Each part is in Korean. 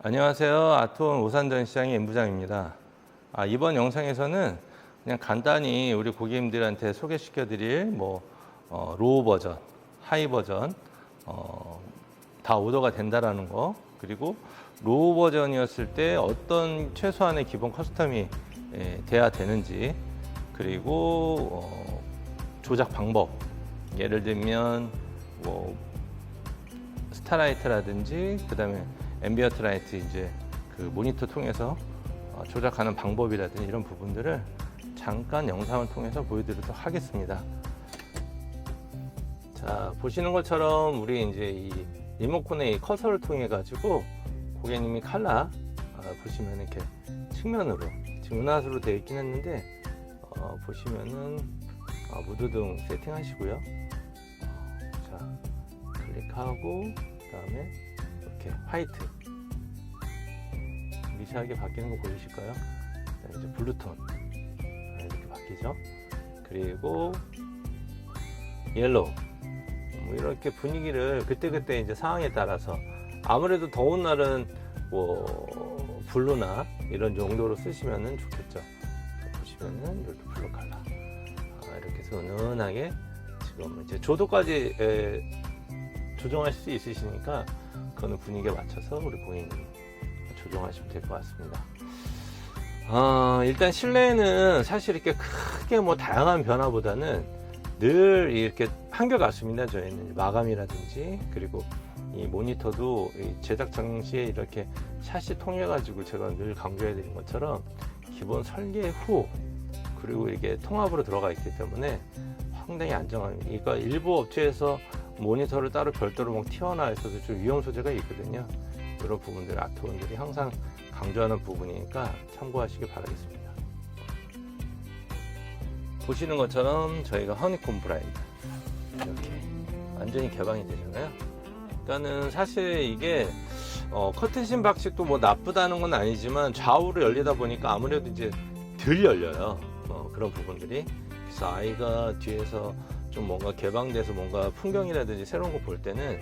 안녕하세요. 아톤 오산전 시장의 임부장입니다. 아, 이번 영상에서는 그냥 간단히 우리 고객님들한테 소개시켜 드릴 뭐 어, 로우 버전, 하이 버전 어, 다 오더가 된다라는 거 그리고 로우 버전이었을 때 어떤 최소한의 기본 커스텀이 예, 돼야 되는지 그리고 어, 조작 방법 예를 들면 뭐 스타라이트라든지 그 다음에 앰비어트 라이트 이제 그 모니터 통해서 어, 조작하는 방법이라든지 이런 부분들을 잠깐 영상을 통해서 보여드리도록 하겠습니다. 자 보시는 것처럼 우리 이제 이 리모컨의 이 커서를 통해 가지고 고객님이 칼라 어, 보시면 이렇게 측면으로 지금 은하수로 되어 있긴 했는데 어, 보시면은 어, 무드등 세팅하시고요. 어, 자 클릭하고 그다음에 이렇게 화이트 미세하게 바뀌는 거 보이실까요? 자, 이제 블루톤 아, 이렇게 바뀌죠. 그리고 옐로우 뭐 이렇게 분위기를 그때 그때 이제 상황에 따라서 아무래도 더운 날은 뭐 블루나 이런 용도로 쓰시면 좋겠죠. 자, 보시면은 이렇게 블루 칼라 아, 이렇게 해서 은은하게 지금 이제 조도까지 에, 조정하실 수 있으시니까 그거는 분위기에 맞춰서 우리 고객님 조정하시면 될 것 같습니다. 아, 일단 실내는 사실 이렇게 크게 뭐 다양한 변화보다는 늘 이렇게 한결 같습니다. 저희는 마감이라든지 그리고 이 모니터도 이 제작 당시에 이렇게 샷시 통해 가지고 제가 늘 강조해 드린 것처럼 기본 설계 후 그리고 이게 통합으로 들어가 있기 때문에 상당히 안정합니다. 이거 일부 업체에서 모니터를 따로 별도로 막 튀어나와 있어서 좀 위험 소재가 있거든요. 이런 부분들 아트원들이 항상 강조하는 부분이니까 참고하시기 바라겠습니다. 보시는 것처럼 저희가 허니콤 브라인드 이렇게 완전히 개방이 되잖아요. 그러니까는 사실 이게 어, 커튼신 박식도 뭐 나쁘다는 건 아니지만 좌우로 열리다 보니까 아무래도 이제 덜 열려요. 어, 그런 부분들이. 그래서 아이가 뒤에서 좀 뭔가 개방돼서 뭔가 풍경이라든지 새로운 거 볼 때는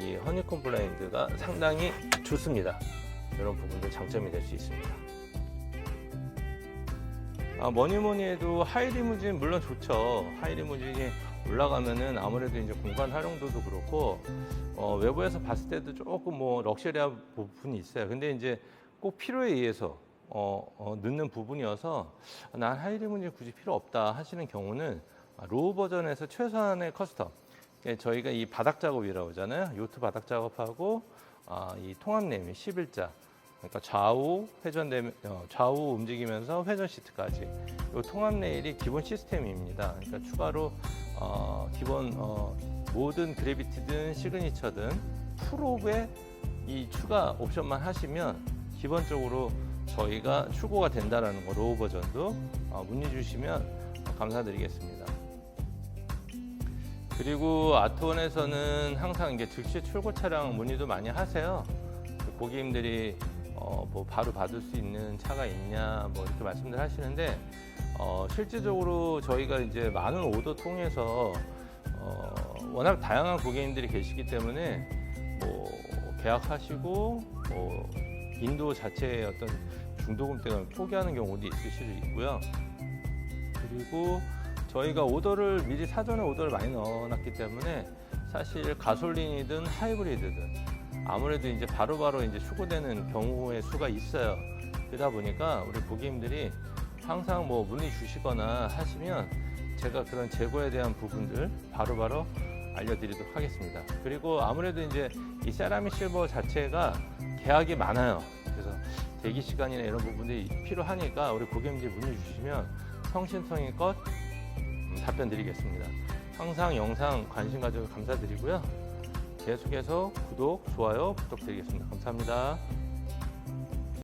이 허니콤 블라인드가 상당히 좋습니다. 이런 부분들 장점이 될 수 있습니다. 아, 뭐니 뭐니 해도 하이리무진 물론 좋죠. 하이리무진이 올라가면은 아무래도 이제 공간 활용도도 그렇고 어, 외부에서 봤을 때도 조금 뭐 럭셔리한 부분이 있어요. 근데 이제 꼭 필요에 의해서 어, 어, 넣는 부분이어서 난 하이리무진 굳이 필요 없다 하시는 경우는 로우 버전에서 최소한의 커스텀 예, 저희가 이 바닥 작업이라고 하잖아요. 요트 바닥 작업하고 아, 이 통합램이 11자 그러니까 좌우 회전되면 어, 좌우 움직이면서 회전 시트까지 이 통합 레일이 기본 시스템입니다. 그러니까 추가로 어, 기본 어, 모든 그래비티든 시그니처든 풀옵에 이 추가 옵션만 하시면 기본적으로 저희가 출고가 된다라는 거 로우 버전도 어, 문의 주시면 감사드리겠습니다. 그리고 아트원에서는 항상 이게 즉시 출고 차량 문의도 많이 하세요. 그 고객님들이 어, 뭐 바로 받을 수 있는 차가 있냐 뭐 이렇게 말씀들 하시는데 어, 실질적으로 저희가 이제 많은 오더 통해서 어, 워낙 다양한 고객님들이 계시기 때문에 뭐 계약하시고 뭐 인도 자체의 어떤 중도금 때문에 포기하는 경우도 있을 수도 있고요. 그리고 저희가 오더를 미리 사전에 오더를 많이 넣어놨기 때문에 사실 가솔린이든 하이브리드든 아무래도 이제 바로바로 이제 수거되는 경우의 수가 있어요. 그러다 보니까 우리 고객님들이 항상 뭐 문의 주시거나 하시면 제가 그런 재고에 대한 부분들 바로 바로 알려드리도록 하겠습니다. 그리고 아무래도 이제 이 세라믹 실버 자체가 계약이 많아요. 그래서 대기 시간이나 이런 부분들이 필요하니까 우리 고객님들이 문의 주시면 성심성의껏 음, 답변 드리겠습니다. 항상 영상 관심 가져서 감사드리고요. 계속해서 구독, 좋아요 부탁드리겠습니다. 감사합니다.